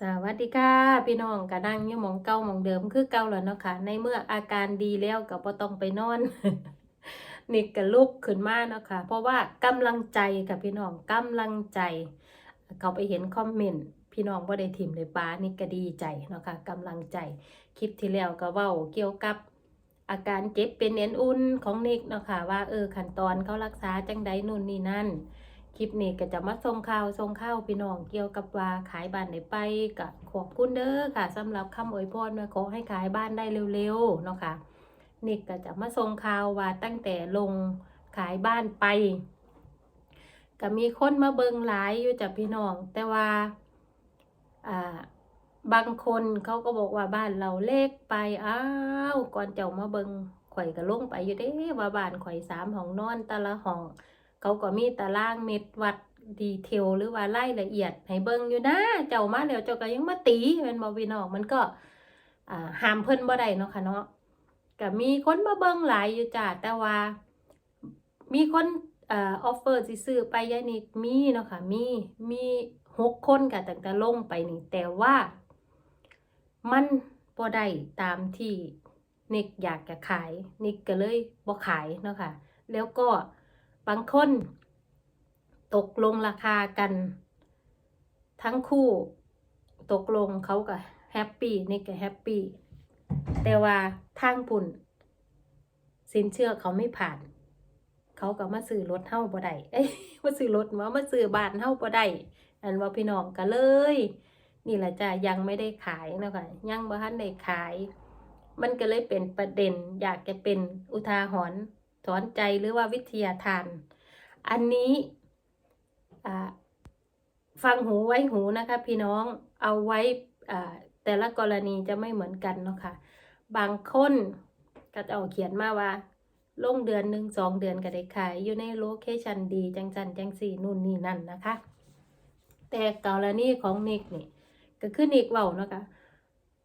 สวัสดีค่ะพี่น้องกะนั่งอยู่มองเก่ามองเดิมคือเก่าแล้วเนาะค่ะ ในเมื่ออาการดีแล้วก็บ่ต้องไปนอนนิกก็ลุกขึ้นมาเนาะค่ะ เพราะว่ากำลังใจกับพี่น้องกำลังใจ เขาไปเห็นคอมเมนต์พี่น้องบ่ได้ถิ่มเลยป้านี่ก็ดีใจเนาะค่ะกำลังใจคลิปที่แล้วก็เว้าเกี่ยวกับอาการเจ็บเป็นเอ็นอุ่นของนิกเนาะค่ะว่าเออขั้นตอนเขารักษาจังใดนู่นนี่นั่น คลิปนี้ก็จะมาส่งข่าวส่งข่าวพี่น้องเกี่ยวกับว่าขายบ้านได้ไปกับขอบคุณเด้อค่ะสำหรับคำอวยพรมาขอให้ขายบ้านได้เร็วๆเนาะค่ะนิกก็จะมาส่งข่าวว่าตั้งแต่ลงขายบ้านไป ก็มีคนมาเบิงหลายอยู่จากพี่น้อง แต่ว่าอ่าบางคนเขาก็บอกว่าบ้านเราเล็กไปอ้าวก่อนเจ้ามาเบิงข่อยก็ลงไปอยู่เด้ว่าบ้านข่อยสามห้องนอนแต่ละห้อง เขาก็มีตารางเม็ดวัดดีเทลหรือว่าไล่ละเอียดให้เบิ่งอยู่นะ เจ้ามาแล้วเจ้าก็ยังมาตีแมันบ่พี่น้องมันก็ห้ามเพิ่นบ่ได้เนาะค่ะเนาะก็มีคนมาเบิ่งหลายอยู่จ้าแต่ว่า มีคนออฟเฟอร์สิซื้อไปยายนิกมีเนาะค่ะมีมีหกคนก็ตั้งแต่ลงไปนี่แต่ว่า มันบ่ได้ตามที่นิกอยากจะขายนิกก็เลยบ่ขายเนาะค่ะแล้วก็ บางคนตกลงราคากัน ทั้งคู่ ตกลงเขาก็แฮปปี้นี่ก็แฮปปี้แต่ว่าทางปุ่น สินเชื่อเขาไม่ผ่าน เขาก็มาซื้อรถเฮ้าบ่ได้เอ้ยมาซื้อรถมามาซื้อบ้านเฮ้าบ่ได้อันว่าพี่น้องก็เลย นี่แหละจ้ะยังไม่ได้ขายนะคะยังบ่ทันได้ขาย มันก็เลยเป็นประเด็นอยากจะเป็นอุทาหรณ์ สอนใจหรือว่าวิทยาทาน อันนี้ฟังหูไว้หูนะคะ พี่น้องเอาไว้แต่ละกรณีจะไม่เหมือนกันเนาะค่ะ บางคนก็จะเอาเขียนมาว่าลงเดือนหนึ่งสองเดือนก็ได้ขาย อยู่ในโลเคชันดี จังจันจังสี่นู่นนี่นั่นนะคะ แต่กรณีของนิกนี่ก็คือนิกเว้าเนาะคะ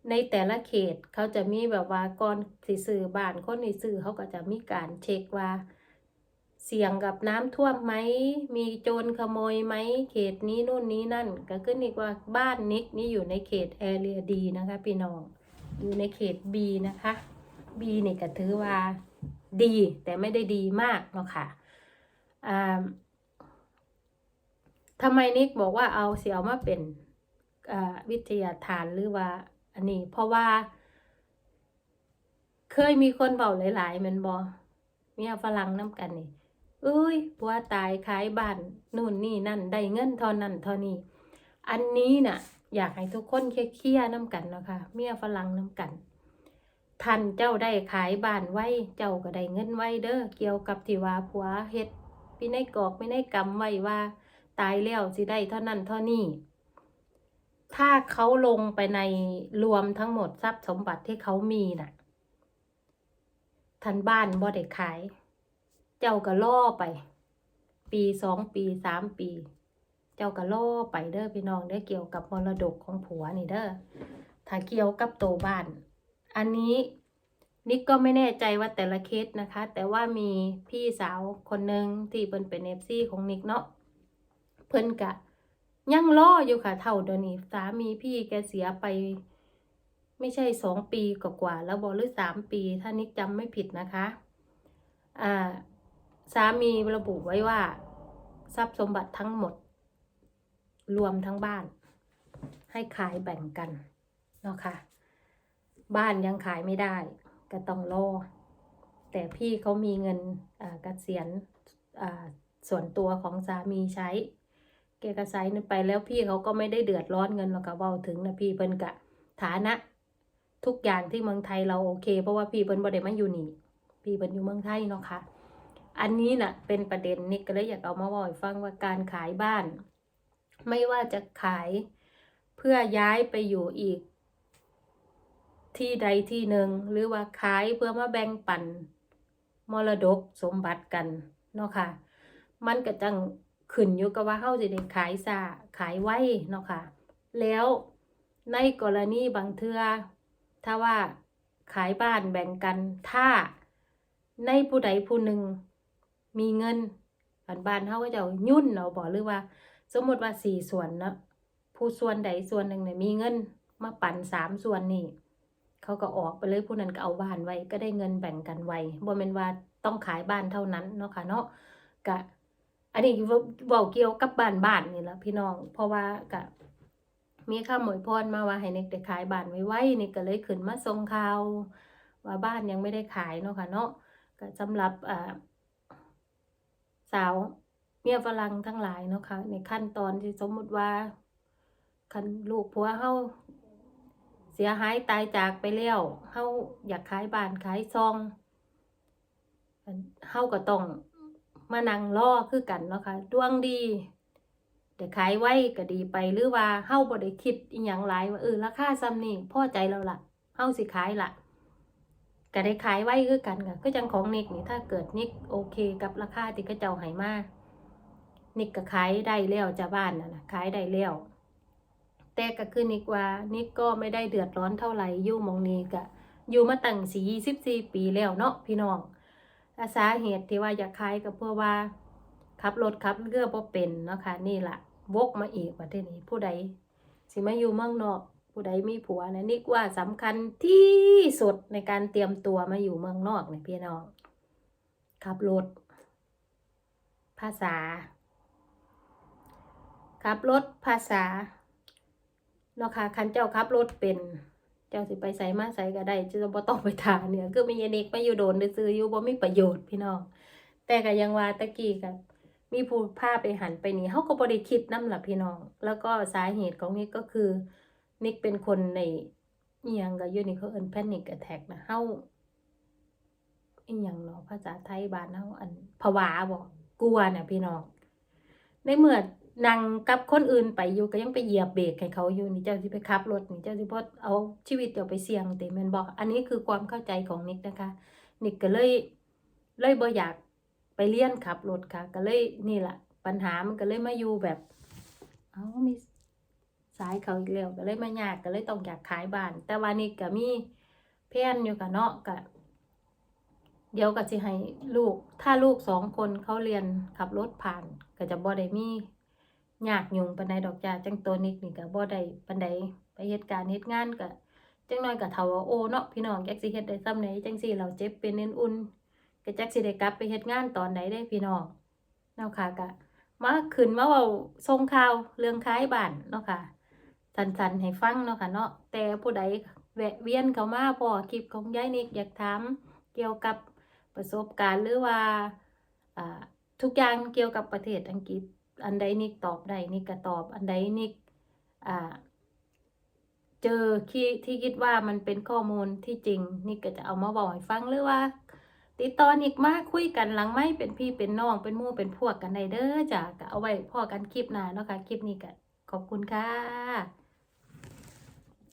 ในแต่ละเขตเขาจะมีแบบว่าก่อนสิซื้อบ้านคนที่ซื้อเขาก็จะมีการเช็คว่า เสี่ยงกับน้ำท่วมไหมมีโจรขโมยไหมเขตนี้นู่นนี้นั่น ก็ขึ้นอีกว่าบ้านนิกนี่อยู่ในเขตแอเรียดีนะคะพี่น้องอยู่ในเขต B นะคะ B นี่ก็ถือว่าดี แต่ไม่ได้ดีมากเนาะค่ะอ่าทำไมนิกบอกว่าเอาเสียมาเป็นวิทยาทานหรือว่า อันนี้เพราะว่า เคยมีคนเบาหลายๆมันบอเมียฝรั่งน้ำกันนี่เอ้ยผัวตายขายบ้านนู่นนี่นั่นได้เงินเท่านั้นเท่านี้ อันนี้น่ะ อยากให้ทุกคนเคลียร์ๆน้ำกันนะคะเมียฝรั่งน้ำกันท่านเจ้าได้ขายบ้านไว้เจ้าก็ได้เงินไว้เด้อเกี่ยวกับที่ว่าผัวเฮ็ดพี่ในกอกพี่ในกรรมไว้ว่า ตายแล้วสิได้เท่านั้นเท่านี้ ถ้าเขาลงไปในรวมทั้งหมดทรัพย์สมบัติที่เขามีน่ะทันบ้านบ่ได้ขาย เจ้าก็ล่อไป ปีสองปีสามปี เจ้าก็ล่อไปเด้อพี่น้องเด้อเกี่ยวกับมรดกของผัวนี่เด้อถ้าเกี่ยวกับโตบ้าน อันนี้นิกก็ไม่แน่ใจว่าแต่ละเคสนะคะ แต่ว่ามีพี่สาวคนหนึ่งที่เพิ่นเป็นเอฟซีของนิกเนาะเพิ่นกะ ยังล่ออยู่ค่ะ เท่าเดี๋ยวนี้สามีพี่แกเสียไป ไม่ใช่สองปีกว่าแล้วบอหรือสามปี ถ้านิกจำไม่ผิดนะคะ อ่า สามีระบุไว้ว่า ทรัพย์สมบัติทั้งหมด รวมทั้งบ้าน ให้ขายแบ่งกันเนาะค่ะ บ้านยังขายไม่ได้ ก็ต้องรอแต่พี่เขามีเงินอ่าเกษียณส่วนตัวของสามีใช้ แกก็ใช้นั่นไปแล้วพี่เขาก็ไม่ได้เดือดร้อนเงินหรอกก็เว้าถึงนะพี่เพิ่นกะ ฐานะ ทุกอย่างที่เมืองไทยเราโอเค เพราะว่าพี่เพิ่นบ่ได้มาอยู่นี่ พี่เพิ่นอยู่เมืองไทยเนาะค่ะอันนี้น่ะเป็นประเด็นนิกก็เลยอยากเอามาบอกฟังว่าการขายบ้าน ไม่ว่าจะขายเพื่อย้ายไปอยู่อีก ที่ใดที่หนึ่งหรือว่าขายเพื่อมาแบ่งปันมรดกสมบัติกันเนาะค่ะ มันก็จัง ขึ้นอยู่กับว่าเฮาสิได้ขายซาขายไว้เนาะค่ะ แล้วในกรณีบางเทือถ้าว่าขายบ้านแบ่งกันถ้าในผู้ใดผู้หนึ่งมีเงินบ้านบ้านเฮาก็จะยุ่นเอาบ่หรือว่า สมมติว่าสี่ส่วนเนาะผผู้ส่วนใดส่วนหนึ่งเนี่ยมีเงินมาปั่นสามส่วนนี่เขาก็ออกไปเลยผู้นั้นก็เอาบ้านไว้ก็ได้เงินแบ่งกันไว้บ่แม่นว่าต้องขายบ้านเท่านั้นเนาะค่ะเนาะกะ อันนี้เว้าเกี่ยวกับบ้านบ้านนี่แหละพี่น้อง เพราะว่ากะมีข้าหมวยพรมาว่าให้เน็กได้ขายบ้านไว้ไว้นี่ก็เลยขึ้นมาส่งข่าวว่าบ้านยังไม่ได้ขายเนาะค่ะเนาะก็สำหรับสาวเมียฝรั่งทั้งหลายเนาะค่ะในขั้นตอนที่สมมุติว่าคันลูกผัวเฮาเสียหายตายจากไปแล้วเฮาอยากขายบ้านขายซองเฮาก็ต้อง มานั่งรอคือกันเนาะค่ะดวงดีแต่ขายไว้ก็ดีไปหรือว่าเฮาบ่ได้คิดอีหยังหลายว่าเออราคาซ้ำนี่พอใจแล้วล่ะเฮาสิขายละก็ได้ขายไว้คือกันค่ะก็จังของนิกนี่ถ้าเกิดนิกโอเคกับราคาที่เขาเจ้าให้มานิกก็ขายได้แล้วจ้าบ้านน่ะขายได้แล้วแต่ก็คือนิกว่านิกก็ไม่ได้เดือดร้อนเท่าไหร่อยู่มองนี้ก็อยู่มาตั้งสี่สิบสี่ปีแล้วเนาะพี่น้อง และสาเหตุที่ว่าอยากขายก็เพื่อว่าขับรถขับเรือบ่เป็นเนาะค่ะนี่ละวกมาอีกประเทศนี้ผู้ใดสิมาอยู่เมืองนอก ผู้ใดมีผัวนะนิกว่าสำคัญที่สุดในการเตรียมตัวมาอยู่เมืองนอกเนี่ยพี่น้องขับรถ ภาษา ขับรถภาษาเนาะค่ะคันเจ้าขับรถเป็น เจ้าสิไปใส่มาใส่ก็ได้จะบ่ต้องไปทาเนี่ยคือมียนิกมาอยู่โดนซื้ออยู่บ่มีประโยชน์พี่น้องแต่ก็ยังว่าตะกี้กับมีผู้พาไปหันไปนี่เฮาก็บ่ได้คิดนำล่ะพี่น้อง แล้วก็สาเหตุของนี้ก็คือ นิกเป็นคนในอียังก็อยู่นี่เขาเอิน panic attack นะเฮาอีหยังเนาะภาษาไทยบ้านเฮาอันผวาบ่กกลัวน่ะพี่น้องในเมื่อ นั่งกับคนอื่นไปอยู่ก็ยังไปเหยียบเบรกให้เขาอยู่นี่เจ้าสิไปขับรถนี่เจ้าสิบ่เอาชีวิตเจ้าไปเสี่ยงติแม่นบ่อันนี้คือความเข้าใจของนิกนะคะ นิกก็เลยเลยบ่อยากไปเรียนขับรถค่ะ ก็เลยนี่แหละปัญหามันก็เลยมาอยู่แบบ เอ้ามีสายเขาอีกแล้วก็เลยมายากก็เลยต้องอยากขายบ้าน แต่ว่านี่ก็มีแพนอยู่กับเนาะก็เดี๋ยวก็สิให้ลูก ถ้าลูกสองคนเขาเรียนขับรถผ่าน ก็จะบ่ได้มี ยากยุ่งปานใดดอกจ้าจังตัวนิกนี่ก็บ่ได้ปานใดไปเฮ็ดการเฮ็ดงานก็จังน้อยก็เท่าว่าโอเนาะพี่น้องจักสิเฮ็ดได้ซ้ำไหนจังซี่เราเจ็บเป็นเน้นอุ่นก็จักสิได้กลับไปเฮ็ดงานตอนใดได้พี่น้องเนาะค่ะก็มาขึ้นมาเว้าส่งข่าวเรื่องขายบ้านเนาะค่ะสันๆให้ฟังเนาะค่ะเนาะแต่ผู้ใดแวะเวียนเข้ามาพอคลิปของยายนิกอยากถามเกี่ยวกับประสบการณ์หรือว่าทุกอย่างเกี่ยวกับประเทศอังกฤษ อันใดนิกตอบได้นิกก็ตอบ อันใดนิกเจอที่ที่คิดว่ามันเป็นข้อมูลที่จริง นิกก็จะเอามาบอกให้ฟังหรือว่า ติดต่อนิกมาคุยกันหลังไม่เป็นพี่เป็นน้องเป็นมู่เป็นพวกกันได้เด้อจ้ะก็เอาไว้พ่อกันคลิปหน้าเนาะค่ะคลิปนี้ก็ขอบคุณค่ะ